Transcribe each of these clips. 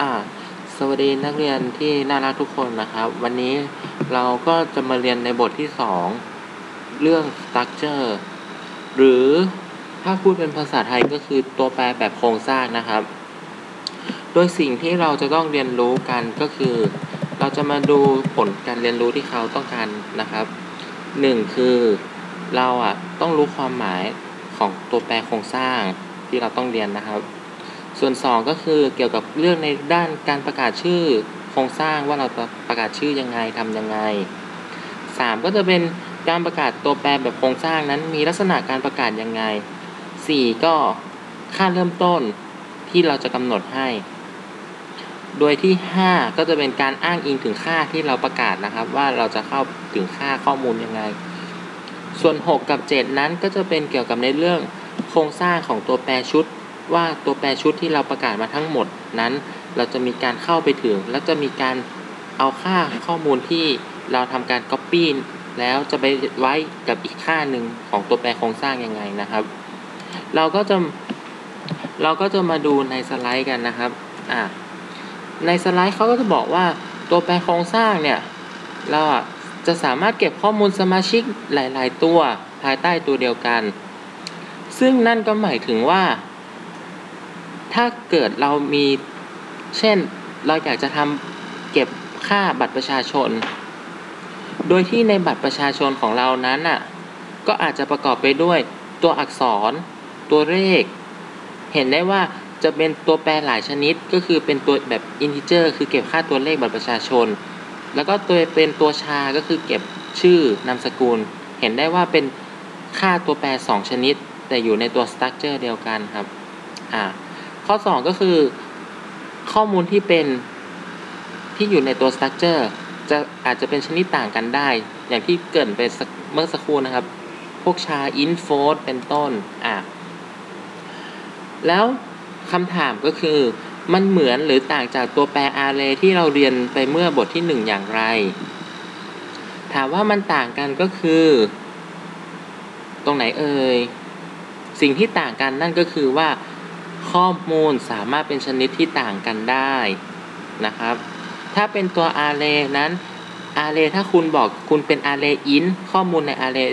อ่าสวัสดีนักเรียนที่น่ารักทุกคนนะครับ วันนี้เราก็จะมาเรียนในบทที่ 2 เรื่อง structure หรือถ้าพูดเป็นภาษาไทยก็คือตัวแปรแบบโครงสร้างนะครับ โดยสิ่งที่เราจะต้องเรียนรู้กันก็คือ เราจะมาดูผลการเรียนรู้ที่เขาต้องการนะครับ 1 คือเราอะต้องรู้ความหมายของตัวแปรโครงสร้างที่เราต้องเรียนนะครับ ส่วน 2 ก็คือเกี่ยวกับเรื่องในด้านการประกาศชื่อโครงสร้างว่าเราจะประกาศชื่อยังไงทำยังไง 3 ก็จะเป็นการประกาศตัวแปรแบบโครงสร้างนั้นมีลักษณะการประกาศยังไง 4 ก็ค่าเริ่มต้นที่เราจะกำหนดให้ โดยที่ 5 ก็จะเป็นการอ้างอิงถึงค่าที่เราประกาศนะครับ ว่าเราจะเข้าถึงค่าข้อมูลยังไง ส่วน 6 กับ 7 นั้นก็จะเป็นเกี่ยวกับในเรื่องโครงสร้างของตัวแปรชุด ว่าตัวแปรชุดที่เราประกาศมาทั้งหมดนั้น เราจะมีการเข้าไปถึง แล้วจะมีการเอาค่าข้อมูลที่เราทำการ Copy แล้วจะไปไว้กับอีกค่าหนึ่งของตัวแปรโครงสร้างยังไงนะครับ เราก็จะเราก็จะมาดูในสไลด์กันนะครับอ่าในสไลด์เขาก็จะบอกว่าตัวแปรโครงสร้างเนี่ยเราจะสามารถเก็บข้อมูลสมาชิกหลาย ๆ ตัวภายใต้ตัวเดียวกัน ซึ่งนั่นก็หมายถึงว่า ถ้าเกิดเรามี เช่น เราอยากจะทำเก็บค่าบัตรประชาชน โดยที่ในบัตรประชาชนของเรานั้นอะ ก็อาจจะประกอบไปด้วยตัวอักษร ตัวเลข เห็นได้ว่าจะเป็นตัวแปรหลายชนิด ก็คือเป็นตัวแบบอินทิเจอร์คือเก็บค่าตัวเลขบัตรประชาชน แล้วก็ตัวเป็นตัวชาก็คือเก็บชื่อนามสกุล เห็นได้ว่าเป็นค่าตัวแปร 2 ชนิด แต่อยู่ในตัวสตรัคเจอร์เดียวกันครับ อ่า ข้อ 2 ก็คือ ข้อมูลที่เป็นที่อยู่ในตัวสตรัคเจอร์จะอาจจะเป็นชนิดต่างกันได้ อย่างที่เกรินไปเมื่อสักครู่นะครับ พวกชาอินโฟดเป็นต้นอะแล้วคำถามก็คือมันเหมือนหรือต่างจากตัวแปรอาร์เรที่เราเรียนไปเมื่อบทที่ 1 อย่างไร ถามว่ามันต่างกันก็คือ ตรงไหนเอ่ย สิ่งที่ต่างกันนั่นก็คือว่า ข้อมูลสามารถเป็นชนิดที่ต่างกันได้นะครับ ถ้าเป็นตัว array นั้น array ถ้าคุณบอกคุณเป็น array int ข้อมูลใน array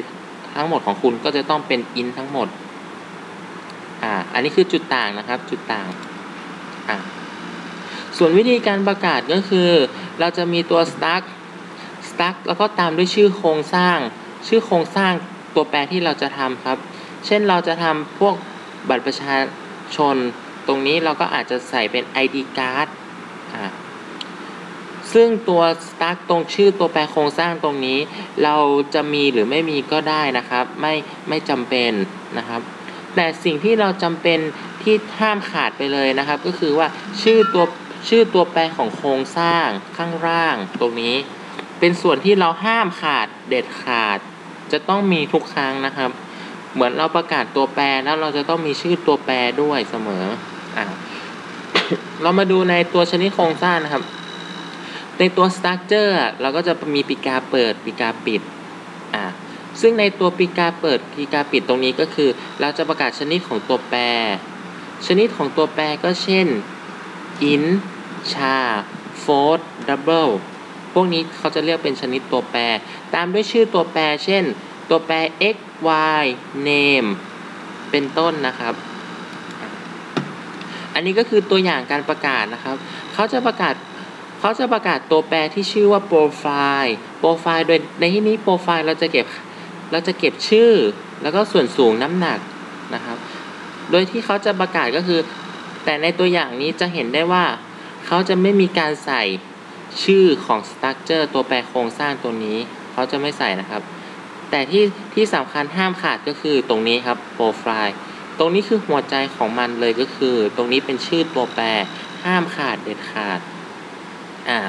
ทั้งหมดของคุณก็จะต้องเป็น int ทั้งหมดอ่าอันนี้คือจุดต่างนะครับจุดต่างอ่าส่วนวิธีการประกาศก็คือ เราจะมีตัว struct struct แล้วก็ตามด้วยชื่อโครงสร้าง ชื่อโครงสร้างตัวแปรที่เราจะทำครับ เช่นเราจะทำพวกบัตรประชา ชน ตรงนี้เราก็อาจจะใส่เป็น ID card อ่าซึ่งตัว struct ตรงชื่อตัวแปรโครงสร้างตรงนี้ เราจะมีหรือไม่มีก็ได้นะครับ ไม่ไม่จำเป็นนะครับ แต่สิ่งที่เราจำเป็นที่ห้ามขาดไปเลยนะครับ ก็คือว่าชื่อตัวชื่อตัวแปรของโครงสร้างข้างล่างตรงนี้ เป็นส่วนที่เราห้ามขาดเด็ดขาด จะต้องมีทุกครั้งนะครับ เหมือนเราประกาศตัวแปรแล้วเราจะต้องมีชื่อตัวแปรด้วยเสมออ่าเรามาดูในตัวชนิดโครงสร้างนะครับ ในตัว structure เราก็จะมีปีกาเปิดปีกาปิดอ่าซึ่งในตัวปีกาเปิดปีกาปิดตรงนี้ก็คือ เราจะประกาศชนิดของตัวแปร ชนิดของตัวแปรก็เช่น int char float double พวกนี้เขาจะเรียกเป็นชนิดตัวแปร ตามด้วยชื่อตัวแปร เช่น ตัวแปร x y name เป็นต้นนะครับ อันนี้ก็คือตัวอย่างการประกาศนะครับ เขาจะประกาศเขาจะประกาศตัวแปรที่ชื่อว่า profile profile โดยในที่นี้ profile เราจะเก็บเราจะเก็บชื่อ แล้วก็ส่วนสูงน้ำหนักนะครับ โดยที่เขาจะประกาศก็คือ แต่ในตัวอย่างนี้จะเห็นได้ว่า เขาจะไม่มีการใส่ชื่อของ structure ตัวแปรโครงสร้างตัวนี้ เขาจะไม่ใส่นะครับ แต่ที่ที่สำคัญห้ามขาดก็คือตรงนี้ครับ profile ตรงนี้คือหัวใจของมันเลยก็คือ ตรงนี้เป็นชื่อตัวแปร ห้ามขาดเด็ดขาดอ่า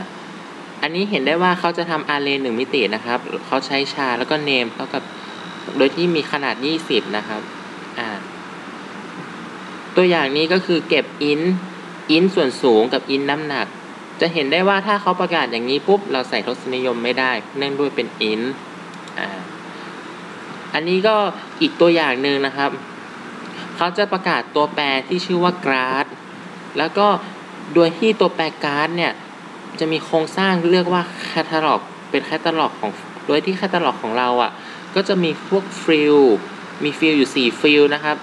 อันนี้เห็นได้ว่าเขาจะทำ array หนึ่งมิตินะครับเขาใช้ชาแล้วก็ name เท่ากับโดยที่มีขนาด 20 นะครับอ่าตัวอย่างนี้ก็คือเก็บ int int ส่วนสูงกับ int น้ำหนัก จะเห็นได้ว่าถ้าเขาประกาศอย่างนี้ปุ๊บ เราใส่ทศนิยมไม่ได้ เนื่องด้วยเป็น int อ่า อันนี้ก็อีกตัวอย่างหนึ่งนะครับ เขาจะประกาศตัวแปรที่ชื่อว่า grad แล้วก็โดยที่ตัวแปรการ์ดเนี่ย จะมีโครงสร้างเรียกว่าแคตตาล็อกเป็นแคตตาล็อกของ โดยที่แคตตาล็อกของเราอะ ก็จะมีพวกฟิลมีฟิลอยู่4ฟิลนะครับ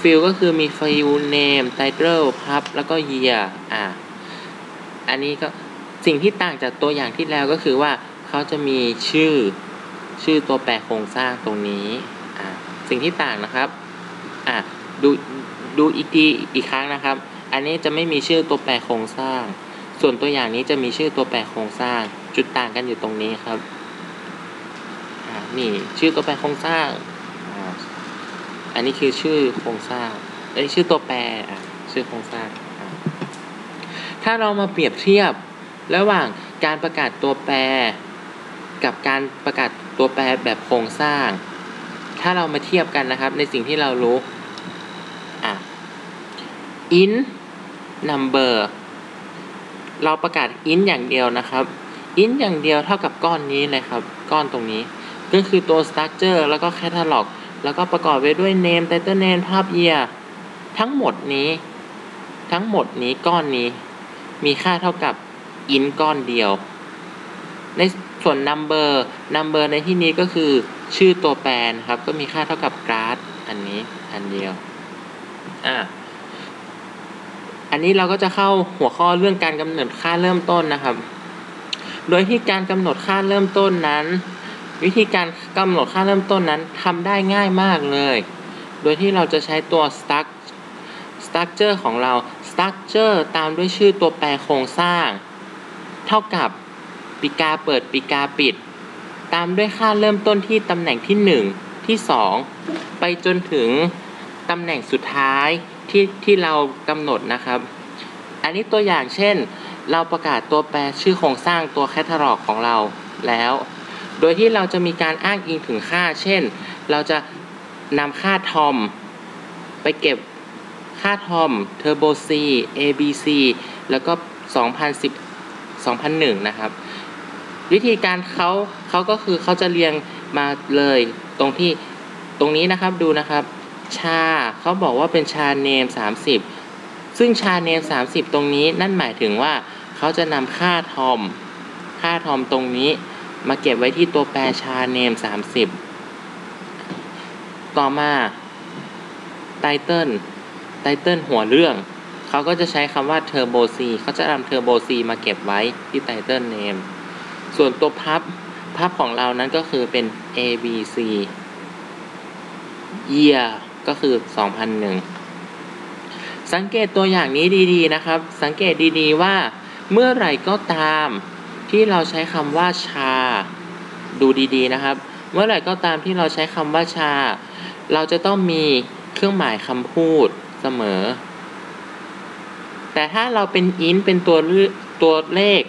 ฟิลก็คือมีฟิลเนมไทเทิลพับ แล้วก็เยียอ่า อันนี้ก็สิ่งที่ต่างจากตัวอย่างที่แล้วก็คือว่าเขาจะมีชื่อ ชื่อตัวแปรโครงสร้างตรงนี้สิ่งที่ต่างนะครับดูดูอีกทีอีกครั้งนะครับ อันนี้จะไม่มีชื่อตัวแปรโครงสร้าง ส่วนตัวอย่างนี้จะมีชื่อตัวแปรโครงสร้าง จุดต่างกันอยู่ตรงนี้ครับนี่ชื่อตัวแปรโครงสร้าง อันนี้คือชื่อโครงสร้างเอ้ยชื่อตัวแปรชื่อโครงสร้าง ถ้าเรามาเปรียบเทียบระหว่างการประกาศตัวแปร กับการประกาศ ตัวแปรแบบโครงสร้าง ถ้าเรามาเทียบกันนะครับในสิ่งที่เรารู้อะ in number เราประกาศ in อย่างเดียวนะครับ in อย่างเดียวเท่ากับก้อนนี้เลยครับ ก้อนตรงนี้ ก็คือตัว structure แล้วก็ catalog แล้วก็ประกอบไปด้วย name title name ภาพ year ทั้งหมดนี้ ทั้งหมดนี้ก้อนนี้ มีค่าเท่ากับ in ก้อนเดียว ใน ส่วน number number ในที่นี้ก็คือชื่อตัวแปรนครับ ก็มีค่าเท่ากับ grad อันนี้อันเดียวอ่าอันนี้เราก็จะเข้าหัวข้อเรื่องการกำหนดค่าเริ่มต้นนะครับ โดยที่การกำหนดค่าเริ่มต้นนั้น วิธีการกำหนดค่าเริ่มต้นนั้นทำได้ง่ายมากเลย โดยที่เราจะใช้ตัว struct structure ของเรา structure ตามด้วยชื่อตัวแปรโครงสร้าง เท่ากับ ปีกาเปิดปีกาปิด ตามด้วยค่าเริ่มต้นที่ตำแหน่งที่ 1 ที่ 2 ไปจนถึงตำแหน่งสุดท้ายที่ที่เรากำหนดนะครับ อันนี้ตัวอย่างเช่น เราประกาศตัวแปรชื่อโครงสร้างตัวแคตตาล็อกของเราแล้ว โดยที่เราจะมีการอ้างอิงถึงค่า เช่น เราจะนำค่าทอมไปเก็บค่าทอมเทอร์โบซี ABC แล้วก็ 2010 2001 นะครับ วิธีการเขาเขาก็คือเขาจะเรียงมาเลยตรงที่ตรงนี้นะครับดูนะครับ ชาเขาบอกว่าเป็นชาเนม 30 ซึ่งชาเนม 30 ตรงนี้นั่นหมายถึงว่าเขาจะนำค่าทอม ค่าทอมตรงนี้มาเก็บไว้ที่ตัวแปรชาเนม 30 ต่อมาไตเติลไตเติลหัวเรื่องเขาก็จะใช้คำว่าเทอร์โบซีเขาจะนำเทอร์โบซีมาเก็บไว้ที่ไตเติลเนม ส่วนตัวพับพับของเรานั้นก็คือเป็น A B C year ก็คือ 2001 สังเกตตัวอย่างนี้ดีๆนะครับ สังเกตดีๆว่าเมื่อไหร่ก็ตามที่เราใช้คำว่าชา ดูดีๆนะครับ เมื่อไหร่ก็ตามที่เราใช้คำว่าชา เราจะต้องมีเครื่องหมายคำพูดเสมอ แต่ถ้าเราเป็นอินเป็นตัวตัวเลข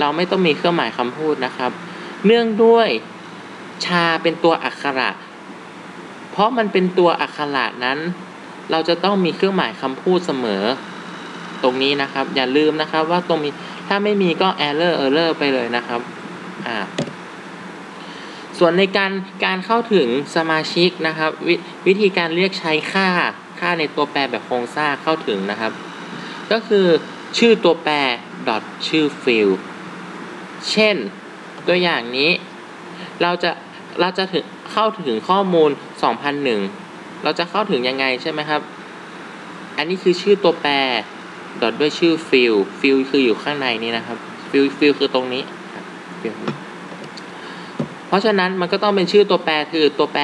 เราไม่ต้องมีเครื่องหมายคำพูดนะครับ เนื่องด้วยชาเป็นตัวอักขระ เพราะมันเป็นตัวอักขระนั้น เราจะต้องมีเครื่องหมายคำพูดเสมอ ตรงนี้นะครับ อย่าลืมนะครับว่าตรงนี้ถ้าไม่มีก็ error error ไปเลยนะครับอ่าส่วนในการการเข้าถึงสมาชิกนะครับววิธีการเรียกใช้ค่าค่าในตัวแปรแบบโครงสร้างเข้าถึงนะครับ ก็คือชื่อตัวแปร dot ชื่อ field เช่น ตัวอย่างนี้ เราจะ เราจะถึงเข้าถึงข้อมูล 2001 เราจะเข้าถึงยังไงใช่ไหมครับ อันนี้คือชื่อตัวแปรดอทด้วยชื่อ field field คืออยู่ข้างในนี้นะครับ field field คือตรงนี้ เพราะฉะนั้นมันก็ต้องเป็นชื่อตัวแปรคือตัวแปร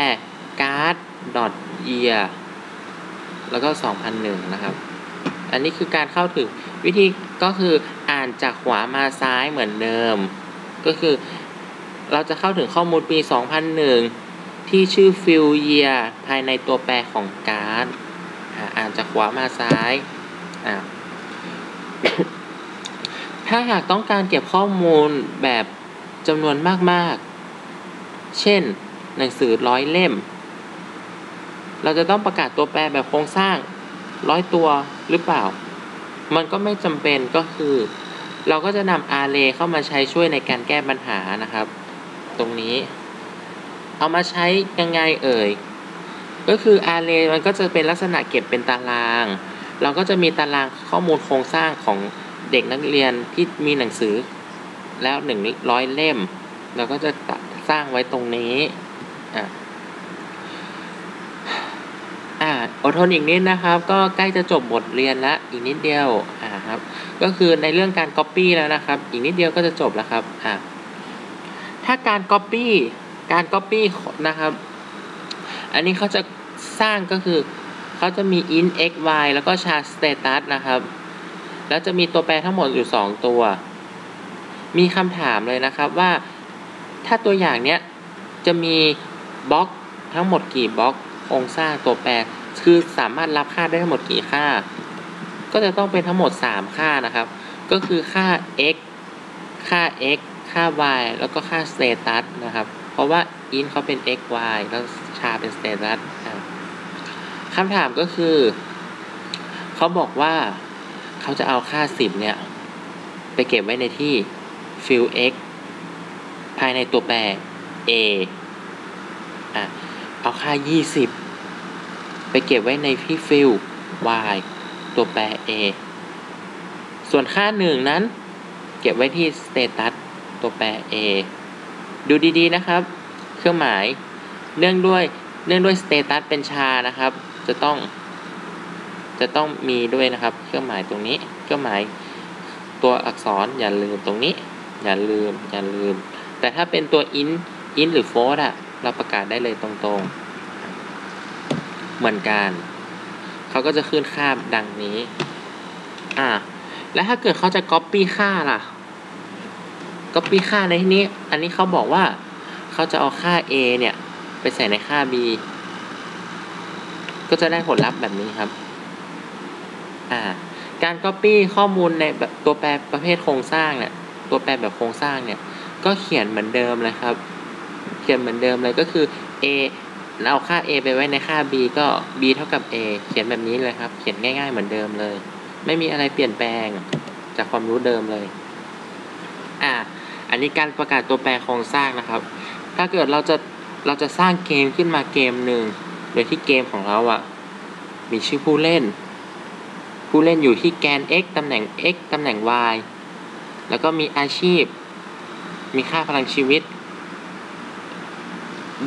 card dot year แล้วก็ 2001 นะครับ อันนี้คือการเข้าถึงวิธีก็คือ อ่านจากขวามาซ้ายเหมือนเดิม ก็คือเราจะเข้าถึงข้อมูลปี 2001 ที่ชื่อ fill year ภายในตัวแปรของการ์ดอ่านจากขวามาซ้ายอ่าถ้าหากต้องการเก็บข้อมูลแบบจำนวนมากๆ เช่น หนังสือร้อยเล่ม เราจะต้องประกาศตัวแปรแบบโครงสร้างร้อยตัวหรือเปล่า มันก็ไม่จำเป็นก็คือ เราก็จะนำ array เข้ามาใช้ช่วยในการแก้ปัญหานะครับ ตรงนี้ เอามาใช้ยังไงเอ่ย ก็คือ array มันก็จะเป็นลักษณะเก็บเป็นตาราง เราก็จะมีตารางข้อมูลโครงสร้างของเด็กนักเรียนที่มีหนังสือ แล้วหนึ่งร้อยเล่ม เราก็จะสร้างไว้ตรงนี้อะ อดทนอีกนิดนะครับ ก็ใกล้จะจบบทเรียนล้วอีกนิดเดียวอ่าครับก็คือในเรื่องการ Copy แล้วนะครับ อีกนิดเดียวก็จะจบแล้วครับอ่าถ้าการ Copy การ Copy นะครับ อันนี้เขาจะสร้างก็คือเขาจะมี int x y แล้วก็ char status นะครับ แล้วจะมีตัวแปรทั้งหมดอยู่ 2 ตัว มีคำถามเลยนะครับว่าถ้าตัวอย่างเนี้ยจะมีบล็อกทั้งหมดกี่บล็อกโครงสร้างตัวแปร คือสามารถรับค่าได้ทั้งหมดกี่ค่า ก็จะต้องเป็นทั้งหมด 3 ค่านะครับ ก็คือค่า x ค่า x ค่า y แล้วก็ค่า status นะครับ เพราะว่า int เขาเป็น x y แล้ว char เป็น status คำถามก็คือ เขาบอกว่าเขาจะเอาค่า 10 เนี่ย ไปเก็บไว้ในที่ fill x ภายในตัวแปร a อะเอาค่า 20 ไปเก็บไว้ในที่ fill y ตัวแปร a ส่วนค่า 1 นั้น เก็บไว้ที่ status ตัวแปร a ดูดีๆนะครับ เครื่องหมายเนื่องด้วยเนื่องด้วย status เป็นชานะครับ จะต้อง จะต้องมีด้วยนะครับ เครื่องหมายตรงนี้ เครื่องหมายตัวอักษรอย่าลืมตรงนี้ อย่าลืมอย่าลืม แต่ถ้าเป็นตัว int int หรือ float อะเราประกาศได้เลยตรงๆ เหมือนกัน เขาก็จะขึ้นค่าดังนี้ อ่า แล้วถ้าเกิดเขาจะ copy ค่าล่ะ copy ค่าในที่นี้ อันนี้เขาบอกว่า เขาจะเอาค่า a เนี่ย ไปใส่ในค่า b ก็จะได้ผลลัพธ์แบบนี้ครับ อ่า การ copy ข้อมูลในแบบตัวแปรประเภทโครงสร้างเนี่ย ตัวแปรแบบโครงสร้างเนี่ย ก็เขียนเหมือนเดิมเลยครับ เขียนเหมือนเดิมเลยก็คือ a เอาค่า a ไปไว้ในค่า b ก็ b เท่ากับ a เขียนแบบนี้เลยครับ เขียนง่ายๆเหมือนเดิมเลย ไม่มีอะไรเปลี่ยนแปลงจากความรู้เดิมเลย อ่า อันนี้การประกาศตัวแปรโครงสร้างนะครับ ถ้าเกิดเราจะ เราจะสร้างเกมขึ้นมาเกมหนึ่ง โดยที่เกมของเราอะ่ะ มีชื่อผู้เล่น ผู้เล่นอยู่ที่แกน x ตำแหน่ง x ตำแหน่ง y แล้วก็มีอาชีพ มีค่าพลังชีวิต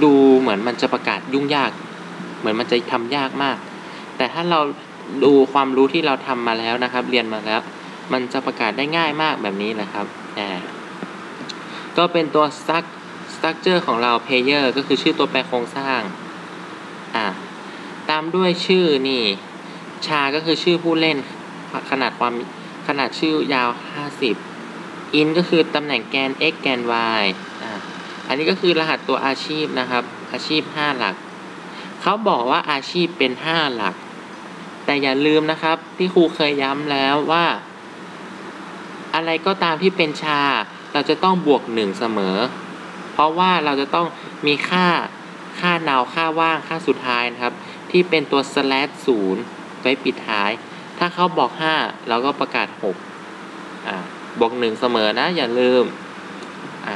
ดู เหมือนมันจะประกาศยุ่งยาก เหมือนมันจะทำยากมาก แต่ถ้าเราดูความรู้ที่เราทำมาแล้วนะครับ เรียนมาแล้ว มันจะประกาศได้ง่ายมากแบบนี้แหละครับอ่าก็เป็นตัว struct structure ของเรา player ก็คือชื่อตัวแปรโครงสร้างอ่าตามด้วยชื่อนี่ชาก็คือชื่อผู้เล่นขนาดความขนาดชื่อยาว 50 in ก็คือตำแหน่งแกน x แกน y อ่าอันนี้ก็คือรหัสตัวอาชีพนะครับ อาชีพ 5 หลัก เขาบอกว่าอาชีพเป็น 5 หลัก แต่อย่าลืมนะครับที่ครูเคยย้ำแล้วว่า อะไรก็ตามที่เป็นชา เราจะต้องบวก 1 เสมอ เพราะว่าเราจะต้องมีค่าค่า now ค่าว่างค่าสุดท้ายนะครับ ที่เป็นตัว slash 0ไว้ปิดท้าย ถ้าเขาบอก 5 เราก็ประกาศ 6 อ่าบวก 1 เสมอนะอย่าลืมอ่า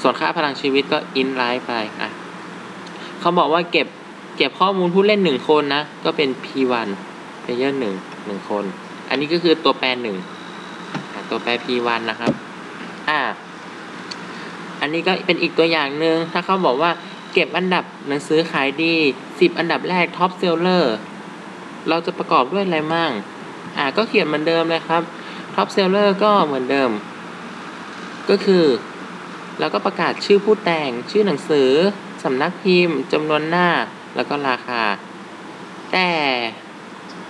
ส่วนค่าพลังชีวิตก็ in line ไปอะ เขาบอกว่าเก็บเก็บข้อมูลผู้เล่น1คนนะ ก็เป็น p1 player 1 1คน อันนี้ก็คือตัวแปร1อ่าตัวแปร p1 นะครับ อ่า อันนี้ก็เป็นอีกตัวอย่างหนึ่งถ้าเขาบอกว่าเก็บอันดับหนังสือขายดี 10 อันดับแรกท็อปเซลเลอร์เราจะประกอบด้วยอะไรมั่ง อ่าก็เขียนเหมือนเดิมเลยครับท็อปเซลเลอร์ก็เหมือนเดิม ก็คือเราก็ประกาศชื่อผู้แต่งชื่อหนังสือ สำนักพิมพ์จำนวนหน้า แล้วก็ราคา แต่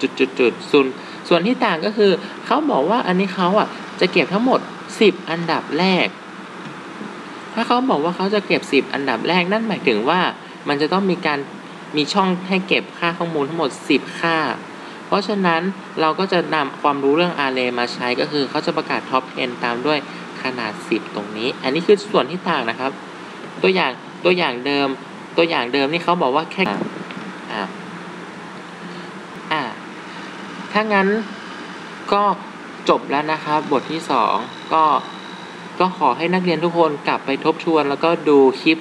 จุดจุดจุดส่วนส่วนที่ต่างก็คือ เขาบอกว่าอันนี้เขาอะจะเก็บทั้งหมด 10 อันดับแรก ถ้าเขาบอกว่าเขาจะเก็บ 10 อันดับแรกนั่นหมายถึงว่า มันจะต้องมีการมีช่องให้เก็บค่าข้อมูลทั้งหมด 10 ค่า เพราะฉะนั้นเราก็จะนำความรู้เรื่อง array มาใช้ก็คือเขาจะประกาศ top 10ตามด้วยขนาด 10 ตรงนี้ อันนี้คือส่วนที่ต่างนะครับ ตัวอย่าง ตัวอย่างเดิม ตัวอย่างเดิมนี่เขาบอกว่าแค่อ่าอ่าถ้างั้นก็จบแล้วนะครับ บทที่ 2 ก็ก็ขอให้นักเรียนทุกคนกลับไปทบทวน แล้วก็ดูคลิป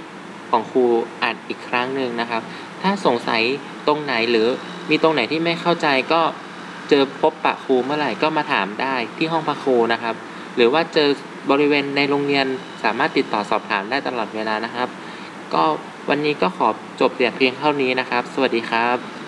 ของครูอัดอีกครั้งหนึ่งนะครับ ถ้าสงสัยตรงไหนหรือมีตรงไหนที่ไม่เข้าใจก็เจอพบปะครูเมื่อไหร่ก็มาถามได้ที่ห้องพักครูนะครับ หรือว่าเจอบริเวณในโรงเรียนสามารถติดต่อสอบถามได้ตลอดเวลานะครับ ก็วันนี้ก็ขอจบแต่เพียงเท่านี้นะครับ สวัสดีครับ